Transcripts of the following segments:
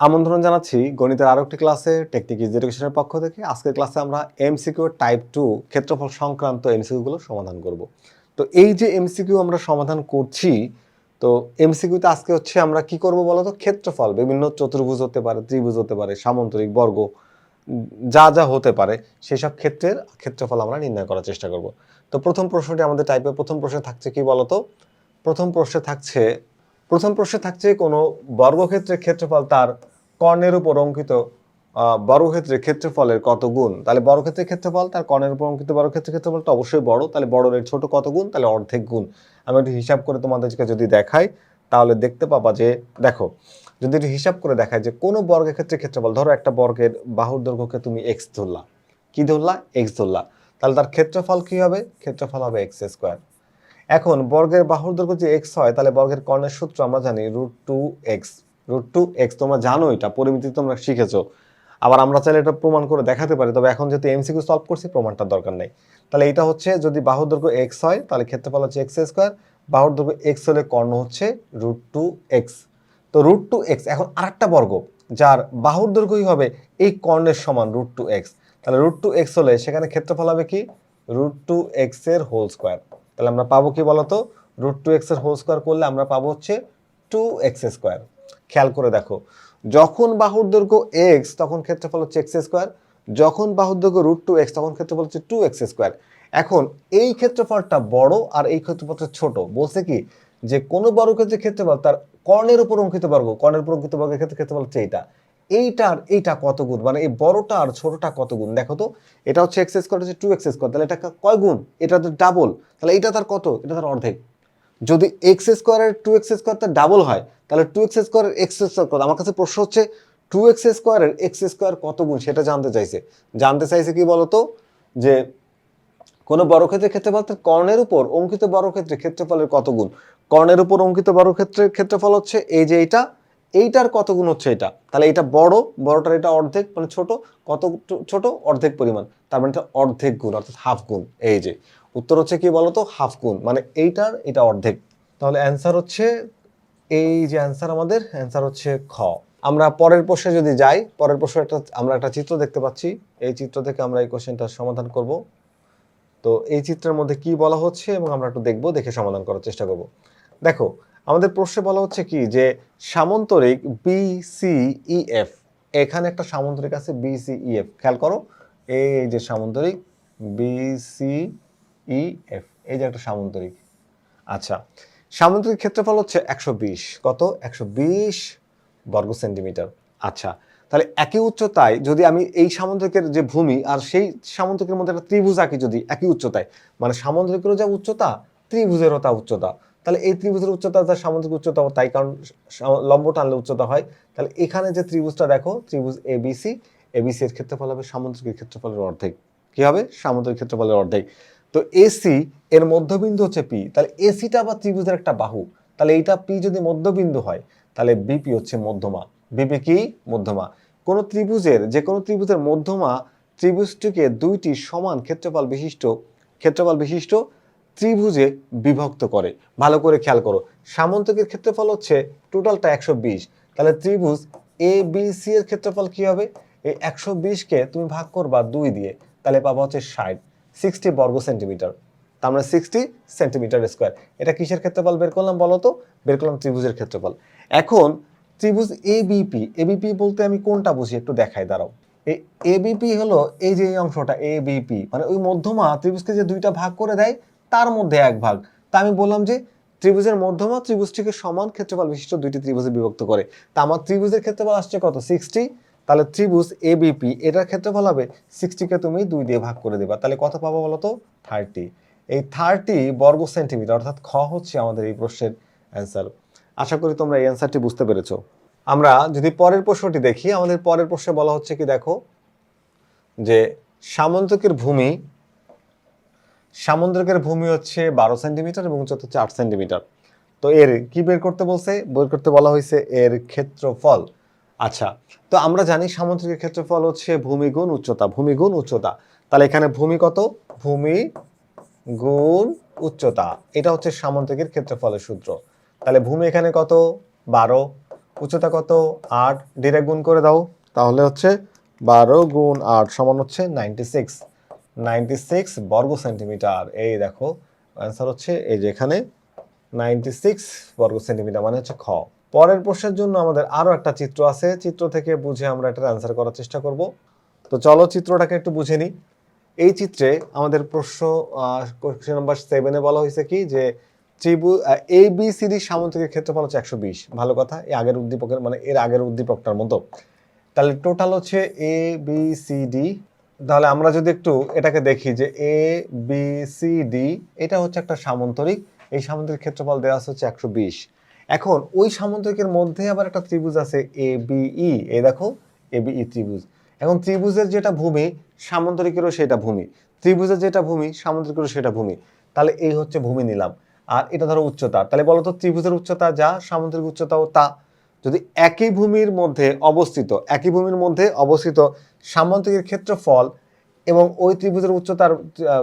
আমন্ত্রণ জানাচ্ছি গণিতের আরও একটি ক্লাসে টেকনিক ইজ এডুকেশনের পক্ষ থেকে। আজকের ক্লাসে আমরা এমসিকিউ টাইপ টু ক্ষেত্রফল সংক্রান্ত এমসিকিউ গুলো সমাধান করব। তো এই যে এমসিকিউ আমরা সমাধান করছি, তো এমসিকিউতে আজকে হচ্ছে আমরা কি করব বলতো? ক্ষেত্রফল, বিভিন্ন চতুর্ভুজ হতে পারে, ত্রিভুজ হতে পারে, সামন্তরিক বর্গ, যা যা হতে পারে সেই সব ক্ষেত্রের ক্ষেত্রফল আমরা নির্ণয় করার চেষ্টা করব। তো প্রথম প্রশ্নটি আমাদের টাইপের প্রথম প্রশ্নে থাকছে কি বলতো? প্রথম প্রশ্নে থাকছে প্রথম প্রশ্নে থাকছে কোনো বর্গক্ষেত্রের ক্ষেত্রফল তার কর্ণের উপর অঙ্কিত বর্গক্ষেত্রের ক্ষেত্রফলের কত গুণ? তাহলে বর্গক্ষেত্রের ক্ষেত্রফল, তার কর্ণের উপর অঙ্কিত বর্গক্ষেত্রের ক্ষেত্রফলটা অবশ্যই বড়, তাহলে বড়ের ছোট কত গুণ? তাহলে অর্ধেক গুণ। আমি একটু হিসাব করে তোমাদেরকে যদি দেখাই, তাহলে দেখতে পাবা যে, দেখো, যদি একটু হিসাব করে দেখায় যে কোনো বর্গের ক্ষেত্রে ক্ষেত্রফল, ধরো একটা বর্গের বাহুর দৈর্ঘ্যকে তুমি এক্স ধরলা। কি ধরলা? এক্স ধরলা। তাহলে তার ক্ষেত্রফল কি হবে? ক্ষেত্রফল হবে এক্স স্কোয়ার এখন বর্গের বাহুর দৈর্ঘ্য যে এক্স হয়, তাহলে বর্গের কর্ণের সূত্র আমরা জানি root two x root two x তোমরা জানো এটা পরিমিতি তোমরা শিখেছো। আবার আমরা চাইলে এটা প্রমাণ করে দেখাতে পারি, তবে এখন যেহেতু এমসিকিউ সলভ করছি, প্রমাণটার দরকার নেই। তাহলে এটা হচ্ছে যদি বাহুর দৈর্ঘ্য এক্স হয়, তাহলে ক্ষেত্রফল হচ্ছে এক্স স্কোয়ার বাহুর দৈর্ঘ্য এক্স হলে কর্ণ হচ্ছে রুট টু এক্স তো রুট টু এক্স এখন আরেকটা বর্গ, যার বাহুর দৈর্ঘ্যই হবে এই কর্ণের সমান রুট টু এক্স তাহলে রুট টু এক্স হলে সেখানে ক্ষেত্রফল হবে কি? রুট টু এক্সের হোল স্কোয়ার তাহলে আমরা পাবো কি বলতো? রুট টু এক্সের হোল স্কোয়ার করলে আমরা পাবো হচ্ছে টু এক্স স্কোয়ার খেয়াল করে দেখো, যখন বাহুর দৈর্ঘ্য এক্স তখন ক্ষেত্রফল হচ্ছে এক্স স্কোয়ার যখন বাহুর দৈর্ঘ্য রুট টু এক্স তখন ক্ষেত্রফল হচ্ছে টু এক্স স্কোয়ার এখন এই ক্ষেত্রফলটা বড় আর এই ক্ষেত্রফলটা ছোট, বলছে কি যে কোনো বর্গক্ষেত্রের ক্ষেত্রফল তার কর্ণের উপর অঙ্কিত বর্গ, কর্ণের উপর অঙ্কিত বর্গের ক্ষেত্রে ক্ষেত্রফল হচ্ছে এইটা। এইটার এইটা কত গুণ? মানে এই বড়টা আর ছোটটা কত গুণ? দেখো তো, এটা হচ্ছে এক্স স্কোয়ার হচ্ছে টু এক্স স্কোয়ার তাহলে এটা কয় গুণ? এটা তো ডাবল তাহলে এটা তার কত? এটা তার অর্ধেক। যদি এক্স স্কোয়ারের টু এক্স স্কোয়ার তার ডাবল হয়, তাহলে টু এক্স স্কোয়ারের এক্স স্কোয়ার কত? আমার কাছে প্রশ্ন হচ্ছে টু এক্স স্কোয়ারের এক্স স্কোয়ার কত গুণ? সেটা জানতে চাইছে। জানতে চাইছে কি বলতো? যে কোনো বর্গক্ষেত্রের ক্ষেত্রফল তার কর্ণের উপর অঙ্কিত বর্গক্ষেত্রের ক্ষেত্রফলের কত গুণ? কর্ণের উপর অঙ্কিত বর্গক্ষেত্রের ক্ষেত্রফল হচ্ছে এই যে এইটা এইটার কত গুণ হচ্ছে এটা? তাহলে এটা বড়, বড়টার এটা অর্ধেক মানে ছোট, কত ছোট, অর্ধেক পরিমাণ। তার মানে এটা অর্ধেক গুণ, অর্থাৎ হাফ গুণ, এই যে। উত্তর হচ্ছে কি বলতো? হাফ গুণ মানে এইটার এটা অর্ধেক। তাহলে অ্যান্সার হচ্ছে, এই যে অ্যান্সার আমাদের অ্যান্সার হচ্ছে খ। আমরা পরের প্রশ্নে যদি যাই, পরের প্রশ্নে একটা, আমরা একটা চিত্র দেখতে পাচ্ছি। এই চিত্র থেকে আমরা এই কোশ্চেনটার সমাধান করব। তো এই চিত্রের মধ্যে কি বলা হচ্ছে এবং আমরা একটু দেখব, দেখে সমাধান করার চেষ্টা করব। দেখো আমাদের প্রশ্নে বলা হচ্ছে কি যে সামন্তরিক বি সি ই এফ এখানে একটা সামন্তরিক আছে বি সি ই এফ খেয়াল করো, এই যে সামন্তরিক বি সি ই এফ এই যে একটা সামন্তরিক। আচ্ছা সামুদ্রিক ক্ষেত্রফল হচ্ছে একশো বিশ। কত? একশো বিশ বর্গ সেন্টিমিটার। আচ্ছা তাহলে একই উচ্চতায় যদি আমি এই সামুদ্রিকের যে ভূমি আর সেই সামুদ্রিকের মধ্যে একটা ত্রিভুজ আঁকি যদি, একই উচ্চতায় মানে সামুদ্রিকেরও যা উচ্চতা, ত্রিভুজেরও তা উচ্চতা। তাহলে এই ত্রিভুজের উচ্চতা যা সামুদ্রিক উচ্চতা তাই, কারণ লম্ব টানলে উচ্চতা হয়। তাহলে এখানে যে ত্রিভুজটা দেখো, ত্রিভুজ এবিসি এবিসি এর ক্ষেত্রফল হবে সামুদ্রিক ক্ষেত্রফলের অর্ধেক। কি হবে? সামুদ্রিক ক্ষেত্রফলের অর্ধেক। তো এসি এর মধ্যবিন্দু হচ্ছে পি তাহলে এসিটা আবার ত্রিভুজের একটা বাহু। তাহলে এইটা পি যদি মধ্যবিন্দু হয়, তাহলে বিপি হচ্ছে মধ্যমা। বিপি কি? মধ্যমা। কোন ত্রিভুজের, যে কোনো ত্রিভুজের মধ্যমা, ত্রিভুজটিকে দুইটি সমান ক্ষেত্রফল বিশিষ্ট ক্ষেত্রফল বিশিষ্ট ত্রিভুজে বিভক্ত করে। ভালো করে খেয়াল করো। সামন্তকের ক্ষেত্রফল হচ্ছে টোটালটা একশো বিশ। তাহলে ত্রিভুজ এ বি সি এর ক্ষেত্রফল কি হবে? এই একশো বিশকে তুমি ভাগ করবা দুই দিয়ে, তাহলে পাবা হচ্ছে ষাট। সিক্সটি বর্গ সেন্টিমিটার তার মানে সিক্সটি সেন্টিমিটার স্কোয়ার এটা কিসের ক্ষেত্রফল বের করলাম বলো তো? বের করলাম ত্রিভুজের ক্ষেত্রফল। এখন ত্রিভুজ এবিপি এবিপি বলতে আমি কোনটা বুঝি? একটু দেখাই, দাঁড়াও। এই এবিপি হলো এই যে অংশটা এবিপি মানে ওই মধ্যমা ত্রিভুজকে যে দুইটা ভাগ করে দেয় তার মধ্যে এক ভাগ। তা আমি বললাম যে ত্রিভুজের মধ্যমা ত্রিভুজটিকে সমান ক্ষেত্রফল বিশিষ্ট দুইটি ত্রিভুজে বিভক্ত করে। তা আমার ত্রিভুজের ক্ষেত্রফল আসছে কত? সিক্সটি তাহলে ত্রিভুজ এবিপি এটার ক্ষেত্রফল হবে সিক্সটিকে তুমি দুই দিয়ে ভাগ করে দেবা। তাহলে কত পাবো বলো তো? থার্টি এই থার্টি বর্গ সেন্টিমিটার অর্থাৎ খ হচ্ছে আমাদের এই প্রশ্নের অ্যান্সার আশা করি তোমরা এই অ্যান্সারটি বুঝতে পেরেছ। আমরা যদি পরের প্রশ্নটি দেখি, আমাদের পরের প্রশ্নে বলা হচ্ছে কি, দেখো, যে সামন্তকের ভূমি সামুদ্রিকের ভূমি হচ্ছে বারো সেন্টিমিটার এবং উচ্চতা হচ্ছে আট সেন্টিমিটার। তো এর কি বের করতে বলছে? বের করতে বলা হয়েছে এর ক্ষেত্রফল। আচ্ছা তো আমরা জানি সামুদ্রিকের ক্ষেত্রফল হচ্ছে ভূমি গুণ উচ্চতা। ভূমি গুণ উচ্চতা। তাহলে এখানে ভূমি কত? ভূমি গুণ উচ্চতা। এটা হচ্ছে সামুদ্রিকের ক্ষেত্রফলের সূত্র। তাহলে ভূমি এখানে কত? বারো। উচ্চতা কত? আট। ডিরেক্ট গুণ করে দাও। তাহলে হচ্ছে বারো গুণ আট সমান হচ্ছে নাইনটি সিক্স নাইনটি সিক্স বর্গ সেন্টিমিটার। এই দেখো অ্যান্সার হচ্ছে এই যে এখানে নাইনটি সিক্স বর্গ সেন্টিমিটার মানে হচ্ছে খ। পরের প্রশ্নের জন্য আমাদের আরও একটা চিত্র আছে, চিত্র থেকে বুঝে আমরা এটার অ্যান্সার করার চেষ্টা করব। তো চলো চিত্রটাকে একটু বুঝে নিই। এই চিত্রে আমাদের প্রশ্ন কোশ্চেন নাম্বার সেভেনে বলা হয়েছে কি যে ত্রিভু এ বি সিডি সামুদ্রিক ক্ষেত্রফল হচ্ছে একশো বিশ। ভালো কথা এই আগের উদ্দীপকের মানে এর আগের উদ্দীপকটার মতো। তাহলে টোটাল হচ্ছে এ বি সি ডি তাহলে আমরা যদি একটু এটাকে দেখি যে এ বি সি ডি এটা হচ্ছে একটা সামন্তরিক। এই সামন্তরিক ক্ষেত্রফল দেওয়া আছে হচ্ছে একশো বিশ। এখন ওই সামন্তরিকের মধ্যে আবার একটা ত্রিভুজ আছে এ বি ই এই দেখো এ বি ই ত্রিভুজ। এখন ত্রিভুজের যেটা ভূমি, সামন্তরিকেরও সেটা ভূমি। ত্রিভুজের যেটা ভূমি, সামন্তরিকেরও সেটা ভূমি। তাহলে এই হচ্ছে ভূমি নিলাম। আর এটা ধরো উচ্চতা। তাহলে বলো তো ত্রিভুজের উচ্চতা যা সামুদ্রিক উচ্চতাও তা। যদি একই ভূমির মধ্যে অবস্থিত, একই ভূমির মধ্যে অবস্থিত সামুদ্রিকের ক্ষেত্রফল এবং ওই ত্রিভুজের উচ্চতার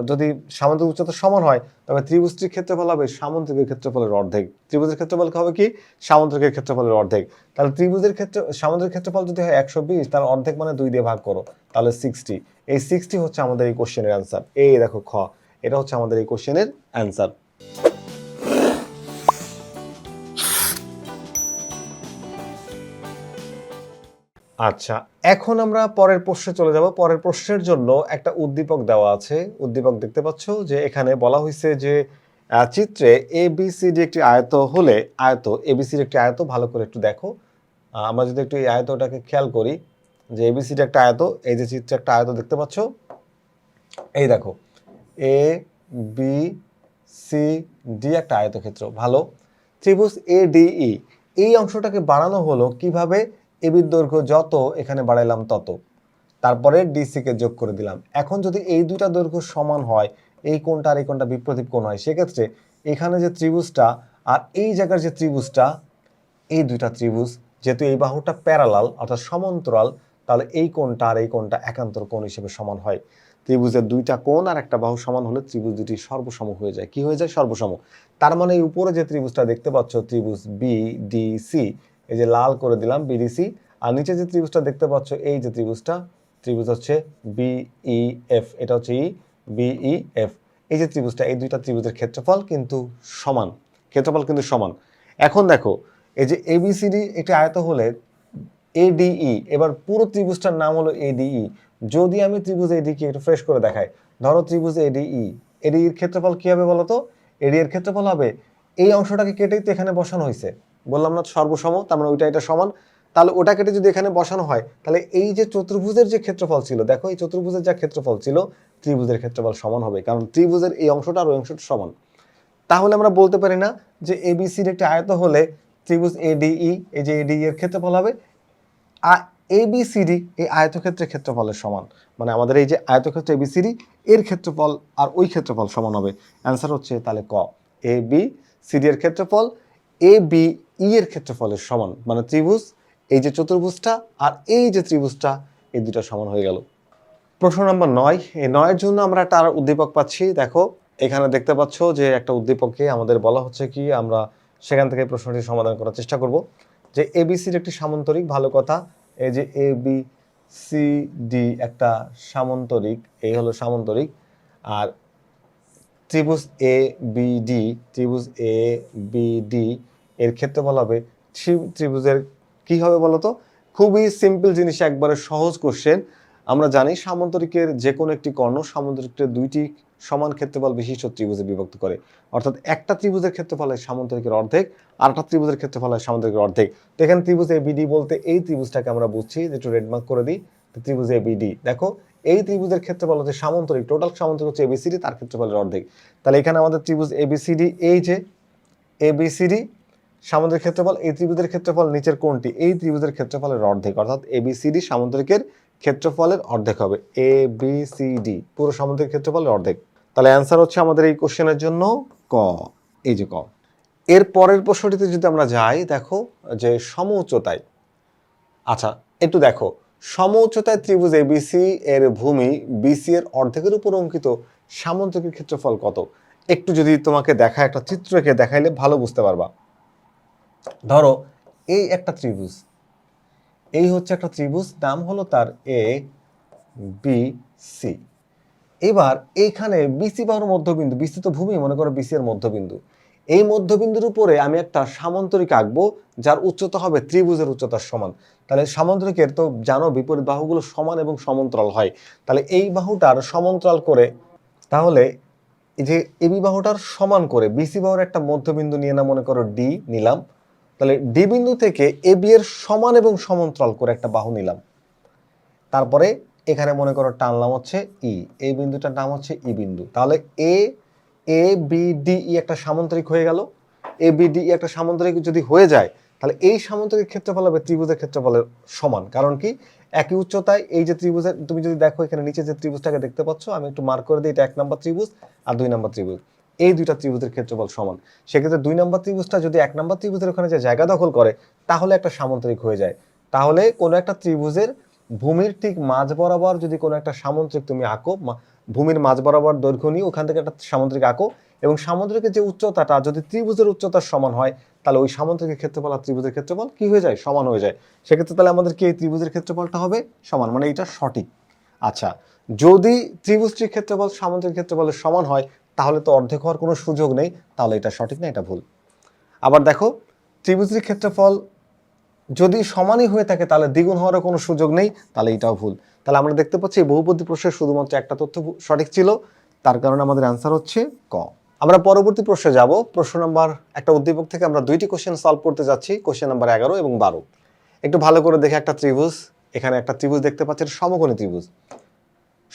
যদি সামুদ্রিক উচ্চতা সমান হয়, তবে ত্রিভুজটির ক্ষেত্রফল হবে সামুদ্রিকের ক্ষেত্রফলের অর্ধেক। ত্রিভুজের ক্ষেত্রফল হবে কি? সামুদ্রিকের ক্ষেত্রফলের অর্ধেক। তাহলে ত্রিভুজের ক্ষেত্রে সামুদ্রিক ক্ষেত্রফল যদি হয় একশো বিশ তার অর্ধেক মানে দুই দিয়ে ভাগ করো, তাহলে সিক্সটি। এই সিক্সটি হচ্ছে আমাদের এই কোশ্চেনের অ্যান্সার। এই দেখো খ, এটা হচ্ছে আমাদের এই কোশ্চেনের অ্যান্সার। আচ্ছা এখন আমরা পরের প্রশ্নে চলে যাব। পরের প্রশ্নের জন্য একটা উদ্দীপক দেওয়া আছে। উদ্দীপক দেখতে পাচ্ছ যে এখানে বলা হয়েছে যে চিত্রে এ বি সি ডি একটি আয়ত হলে, আয়ত এ বি সির একটি আয়ত, ভালো করে একটু দেখো। আমরা যদি একটু এই আয়তটাকে খেয়াল করি, যে এ বি সিডি একটা আয়ত, এই যে চিত্রে একটা আয়ত দেখতে পাচ্ছ, এই দেখো এ বি সি ডি একটা আয়তক্ষেত্র, ভালো। ত্রিভুজ এ ডি ই এই অংশটাকে বাড়ানো হলো কীভাবে? এবির দৈর্ঘ্য যত, এখানে বাড়াইলাম তত। তারপরে ডিসিকে যোগ করে দিলাম। এখন যদি এই দুইটা দৈর্ঘ্য সমান হয়, এই কোণটা আর এই কোণটা বিপ্রতীপ কোণ হয়, সেক্ষেত্রে এখানে যে ত্রিভুজটা আর এই জায়গার যে ত্রিভুজটা, এই দুইটা ত্রিভুজ, যেহেতু এই বাহুটা প্যারালাল অর্থাৎ সমান্তরাল, তাহলে এই কোণটা আর এই কোণটা একান্তর কোণ হিসেবে সমান হয়। ত্রিভুজের দুইটা কোণ আর একটা বাহু সমান হলে ত্রিভুজ দুটি সর্বসম হয়ে যায়। কি হয়ে যায়? সর্বসম। তার মানে উপরে যে ত্রিভুজটা দেখতে পাচ্ছ, ত্রিভুজ বি ডি সি এই যে লাল করে দিলাম বিডিসি আর নিচে যে ত্রিভুজটা দেখতে পাচ্ছ, এই যে ত্রিভুজটা, ত্রিভুজ হচ্ছে বিই এফ এটা হচ্ছে ই বিই এফ এই যে ত্রিভুজটা, এই দুইটা ত্রিভুজের ক্ষেত্রফল কিন্তু সমান, ক্ষেত্রফল কিন্তু সমান। এখন দেখো, এই যে এবিসিডি একটি আয়ত হলে এডিই এবার পুরো ত্রিভুজটার নাম হলো এডিই যদি আমি ত্রিভুজ এডিকে একটু ফ্রেশ করে দেখাই, ধরো ত্রিভুজ এডিই এডির ক্ষেত্রফল কি হবে বলো তো? এডি এর ক্ষেত্রফল হবে, এই অংশটাকে কেটেই তো এখানে বসানো হয়েছে বললাম না সর্বসম, তার মানে ওইটা এটা সমান। তাহলে ওটা কেটে যদি এখানে বসানো হয়, তাহলে এই যে চতুর্ভুজের যে ক্ষেত্রফল ছিল, দেখো এই চতুর্ভুজের যা ক্ষেত্রফল ছিল, ত্রিভুজের ক্ষেত্রফল সমান হবে, কারণ ত্রিভুজের এই অংশটা আর ওই অংশটা সমান। তাহলে আমরা বলতে পারি না যে এবিসির একটি আয়ত হলে ত্রিভুজ এ এডিই এই যে এডিই এর ক্ষেত্রফল হবে, আর এ এবিসিডি এই আয়তক্ষেত্রের ক্ষেত্রফলের সমান। মানে আমাদের এই যে আয়তক্ষেত্র এবিসিডি এর ক্ষেত্রফল আর ওই ক্ষেত্রফল সমান হবে। অ্যান্সার হচ্ছে তাহলে ক। এ বি সিডি এর ক্ষেত্রফল এ বি ই এর ক্ষেত্রফলের সমান মানে ত্রিভুজ, এই যে চতুর্ভুজটা আর এই যে ত্রিভুজটা, এই দুটো সমান হয়ে গেল। প্রশ্ন নম্বর নয়, এই নয়ের জন্য আমরা একটা আর উদ্দীপক পাচ্ছি। দেখো, এখানে দেখতে পাচ্ছ যে একটা উদ্দীপককে আমাদের বলা হচ্ছে কি, আমরা সেখান থেকে প্রশ্নটি সমাধান করার চেষ্টা করব। যে এবিসির একটি সামন্তরিক, ভালো কথা, এই যে এ বি সি ডি একটা সামন্তরিক এই হলো সামন্তরিক, আর ত্রিভুজ এ বি ডি ত্রিভুজ এ বি ডি এর ক্ষেত্রে ক্ষেত্রফল হবে ত্রি- ত্রিভুজের কি হবে বলতো? খুবই সিম্পল জিনিস, একবারে সহজ কোশ্চেন আমরা জানি সামন্তরিকের যে কোনো একটি কর্ণ সামন্তরিকের দুইটি সমান ক্ষেত্রফল বিশিষ্ট ত্রিভুজে বিভক্ত করে। অর্থাৎ একটা ত্রিভুজের ক্ষেত্রফল হয় সামন্তরিকের অর্ধেক, আর একটা ত্রিভুজের ক্ষেত্রফল হয় সামন্তরিকের অর্ধেক। তো এখানে ত্রিভুজ এবিডি বলতে এই ত্রিভুজটাকে আমরা বুঝছি, যে একটু রেডমার্ক করে দিই ত্রিভুজ এবিডি দেখো, এই ত্রিভুজের ক্ষেত্রফল হচ্ছে সামন্তরিক টোটাল সামন্তরিক হচ্ছে এবিসিডি তার ক্ষেত্রফলের অর্ধেক। তাহলে এখানে আমাদের ত্রিভুজ এবিসিডি এই যে এবিসিডি সামুদ্রিক ক্ষেত্রফল, এই ত্রিভুজের ক্ষেত্রফল নিচের কোনটি? এই ত্রিভুজের ক্ষেত্রফলের অর্ধেক, অর্থাৎ এবিসিডি সামুদ্রিকের ক্ষেত্রফলের অর্ধেক হবে। এ বি সি ডি পুরো সামুদ্রিক ক্ষেত্রফলের অর্ধেক। তাহলে অ্যান্সার হচ্ছে আমাদের এই কোশ্চেনের জন্য ক। এই যে ক। এর পরের প্রশ্নটিতে যদি আমরা যাই, দেখো যে সম উচ্চতায় আচ্ছা একটু দেখো। সম উচ্চতায় ত্রিভুজ এবিসি এর ভূমি বিসি এর অর্ধেকের উপর অঙ্কিত, সামুদ্রিকের ক্ষেত্রফল কত? একটু যদি তোমাকে দেখা একটা চিত্রকে দেখাইলে ভালো বুঝতে পারবা। ধরো এই একটা ত্রিভুজ। এই হচ্ছে একটা ত্রিভুজ, নাম হলো তার এ বি সি এবার এইখানে বিসি বাহুর মধ্যবিন্দু বিসি তো ভূমি, মনে করো বিসি এর মধ্যবিন্দু। এই মধ্যবিন্দুর উপরে আমি একটা সামান্তরিক আঁকবো, যার উচ্চতা হবে ত্রিভুজের উচ্চতার সমান। তাহলে সামান্তরিকের তো জানো, বিপরীত বাহুগুলো সমান এবং সমান্তরাল হয়। তাহলে এই বাহুটার সমান্তরাল করে, তাহলে এই যে এবি বাহুটার সমান করে বিসি বাহুর একটা মধ্যবিন্দু নিয়ে না মনে করো ডি নিলাম। তাহলে ডি বিন্দু থেকে এবি এর সমান এবং সমান্তরাল করে একটা বাহু নিলাম। তারপরে এখানে মনে করো টানলাম হচ্ছে ই এই বিন্দুটার নাম হচ্ছে ই বিন্দু। তাহলে এ এ বি ডি ই একটা সামান্তরিক হয়ে গেল। এ বি ডি ই একটা সামান্তরিক যদি হয়ে যায়, তাহলে এই সামান্তরিক ক্ষেত্রফল হবে ত্রিভুজের ক্ষেত্রফলের সমান। কারণ কি? একই উচ্চতায় এই যে ত্রিভুজের, তুমি যদি দেখো এখানে নিচে যে ত্রিভুজটাকে দেখতে পাচ্ছ, আমি একটু মার্ক করে দিই, এটা এক নম্বর ত্রিভুজ আর দুই নম্বর ত্রিভুজ। এই দুইটা ত্রিভুজের ক্ষেত্রফল সমান। সেক্ষেত্রে দুই নম্বর ত্রিভুজটা যদি এক নম্বর ত্রিভুজের ওখানে যে জায়গা দখল করে, তাহলে একটা সামান্তরিক হয়ে যায়। তাহলে কোনো একটা ত্রিভুজের ভূমির ঠিক মাঝ বরাবর যদি কোনো একটা সামুদ্রিক তুমি আঁকো ভূমির মাঝ বরাবর দৈর্ঘ্য নিয়ে ওখান থেকে একটা সামুদ্রিক আঁকো এবং সামুদ্রিকের যে উচ্চতাটা যদি ত্রিভুজের উচ্চতার সমান হয়, তাহলে ওই সামুদ্রিকের ক্ষেত্রফল আর ত্রিভুজের ক্ষেত্রফল কি হয়ে যায়? সমান হয়ে যায়। সেক্ষেত্রে তাহলে আমাদের কি এই ত্রিভুজের ক্ষেত্রফলটা হবে? সমান মানে এটা সঠিক। আচ্ছা যদি ত্রিভুজটির ক্ষেত্রফল সামুদ্রিক ক্ষেত্রফলের সমান হয় তাহলে তো অর্ধেক হওয়ার কোনো সুযোগ নেই। তাহলে এটা সঠিক না, এটা ভুল। আবার দেখো, ত্রিভুজের ক্ষেত্রফল যদি সমানই হয়ে থাকে, তাহলে দ্বিগুণ হওয়ারও কোনো সুযোগ নেই, তাহলে এটাও ভুল। তাহলে আমরা দেখতে পাচ্ছি বহুপদী প্রশ্নের শুধুমাত্র একটা তথ্য সঠিক ছিল, তার কারণে আমাদের অ্যান্সার হচ্ছে ক। আমরা পরবর্তী প্রশ্নে যাব। প্রশ্ন নাম্বার, একটা উদ্দীপক থেকে আমরা দুইটি কোশ্চেন সলভ করতে যাচ্ছি কোশ্চেন নাম্বার এগারো এবং বারো। একটু ভালো করে দেখে একটা ত্রিভুজ, এখানে একটা ত্রিভুজ দেখতে পাচ্ছেন, সমকোণী ত্রিভুজ।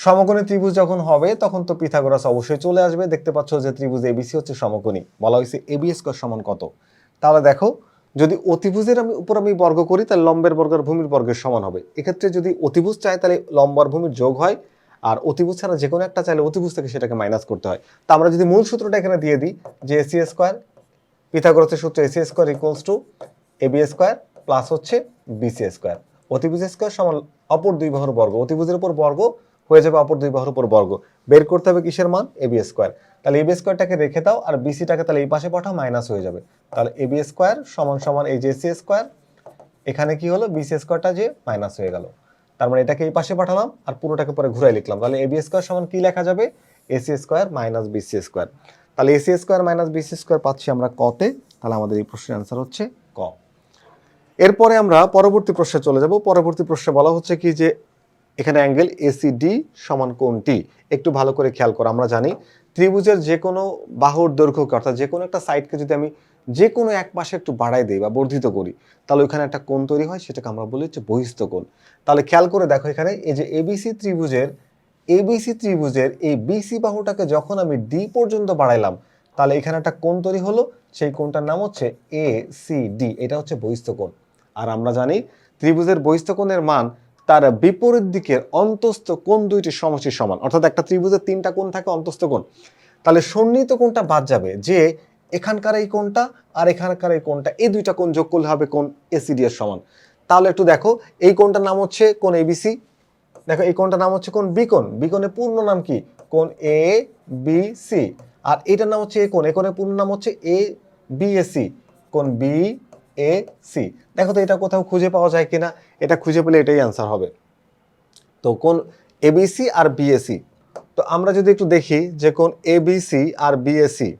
সমকোণী ত্রিভুজ যখন হবে, তখন তো পিথাগোরাস অবশ্যই চলে আসবে। দেখতে পাচ্ছ যে ত্রিভুজ এবিসি হচ্ছে সমকোণী। বলা হয়েছে এবি স্কোয়ার সমান কত? তাহলে দেখো, যদি অতিভুজের আমি উপর আমি বর্গ করি, তাহলে লম্বের বর্গ আর ভূমির বর্গের সমান হবে। এক্ষেত্রে যদি অতিভুজ চায় তাহলে লম্ব আর ভূমির যোগ হয়। আর অতিভুজ ছাড়া যে কোনো একটা চাইলে অতিভুজ থেকে সেটাকে মাইনাস করতে হয়। তা আমরা যদি মূল সূত্রটা এখানে দিয়ে দিই, যে এসি স্কোয়ার, পিথাগোরাসের সূত্র AC square equals to AB square plus হচ্ছে বিসি স্কোয়ার। অতিভুজ স্কোয়ার সমান অপর দুই বাহুর বর্গ। অতিভুজের উপর বর্গ হয়ে যাবে অপর দুই বাহুর উপর বর্গ। বের করতে হবে কিসের মান? AB square. তাহলে এবি স্কোয়ারটাকে রেখে দাও আর বিসিটাকে তাহলে এই পাশে পাঠাও, মাইনাস হয়ে যাবে। তাহলে এবি স্কোয়ার সমান সমান এই যে সি স্কোয়ার, এখানে কি হলো? বিসি স্কোয়ারটা যে মাইনাস হয়ে গেল। তার মানে এটাকে এই পাশে পাঠালাম আর পুরোটাকে পরে ঘুরাই লিখলাম। তাহলে এবি স্কোয়ার সমান কি লেখা যাবে? AC square minus BC square. তাহলে AC square minus BC square পাচ্ছি আমরা কতে। তাহলে আমাদের এই প্রশ্নের অ্যান্সার হচ্ছে ক। এরপরে আমরা পরবর্তী প্রশ্নে চলে যাব। পরবর্তী প্রশ্নে বলা হচ্ছে কি যে এখানে অ্যাঙ্গেল এসিডি সমান কোনটি একটু ভালো করে খেয়াল করো, আমরা জানি ত্রিভুজের যে কোনো বাহুর দৈর্ঘ্যকে অর্থাৎ যে কোনো একটা সাইডকে যদি আমি যে কোনো এক পাশে একটু বাড়াই দিই বা বর্ধিত করি, তাহলে ওইখানে একটা কোণ তৈরি হয়, সেটাকে আমরা বলি হচ্ছে বহিস্থ কোণ। তাহলে খেয়াল করে দেখো এখানে, এই যে এবিসি ত্রিভুজের এবিসি ত্রিভুজের এই বিসি বাহুটাকে যখন আমি ডি পর্যন্ত বাড়াইলাম, তাহলে এখানে একটা কোণ তৈরি হলো, সেই কোণটার নাম হচ্ছে এ সি ডি এটা হচ্ছে বহিস্থ কোণ। আর আমরা জানি ত্রিভুজের বহিস্থ কোণের মান তার বিপরীত দিকের অন্তস্থ কোন দুইটি সমষ্টির সমান। অর্থাৎ একটা ত্রিভুজের তিনটা কোণ থাকে অন্তস্থ কোণ। তাহলে সন্নিহিত কোণটা বাদ যাবে যে এখানকার এই কোণটা আর এখানকার এই কোণটা, এই দুইটা কোণ যোগ করলে হবে কোণ এসিডি এর সমান। তাহলে একটু দেখো, এই কোণটার নাম হচ্ছে কোণ এবিসি দেখো, এই কোণটার নাম হচ্ছে কোণ বি কোণ। বি কোণের পূর্ণ নাম কি? কোণ এ বি সি আর এটার নাম হচ্ছে এ কোণ। এ কোণের পূর্ণ নাম হচ্ছে এ বি এ সি কোণ বি এ সি দেখো তো এটা কোথাও খুঁজে পাওয়া যায় কিনা, এটা খুঁজে পেলে এটাই অ্যান্সার হবে। তো কোন এবিসি আর বিএসি তো আমরা যদি একটু দেখি যে কোন এবিসি আর বিএসি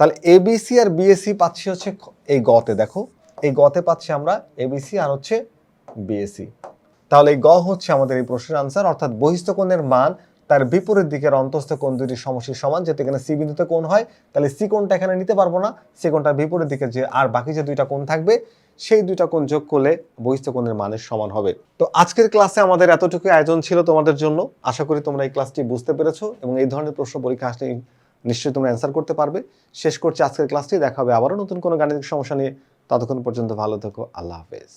তাহলে এবিসি আর বিএসি পাচ্ছি হচ্ছে এই গতে দেখো, এই গতে পাচ্ছি আমরা এবিসি আর হচ্ছে বিএসি তাহলে এই গ হচ্ছে আমাদের এই প্রশ্নের আনসার অর্থাৎ বহিস্থ কোণের মান তার বিপরীত দিকের অন্তস্থ কোণ দুটি সমষ্টির সমান, যেহেতু এখানে সি বিন্দুতে কোণ হয়, তাহলে সি কোণটা এখানে নিতে পারব না। সি কোণটার বিপরীত দিকে যে আর বাকি যে দুইটা কোণ থাকবে, সেই দুইটা কোণ যোগ করলে বহিস্থ কোণের মানের সমান হবে। তো আজকের ক্লাসে আমাদের এতটুকু আয়োজন ছিল তোমাদের জন্য। আশা করি তোমরা এই ক্লাসটি বুঝতে পেরেছ এবং এই ধরনের প্রশ্ন পরীক্ষা আসলে নিশ্চয়ই তোমরা অ্যান্সার করতে পারবে। শেষ করছি আজকের ক্লাসটি। দেখা হবে আবারও নতুন কোনো গাণিতিক সমস্যা নিয়ে। ততক্ষণ পর্যন্ত ভালো থেকো। আল্লাহ হাফেজ।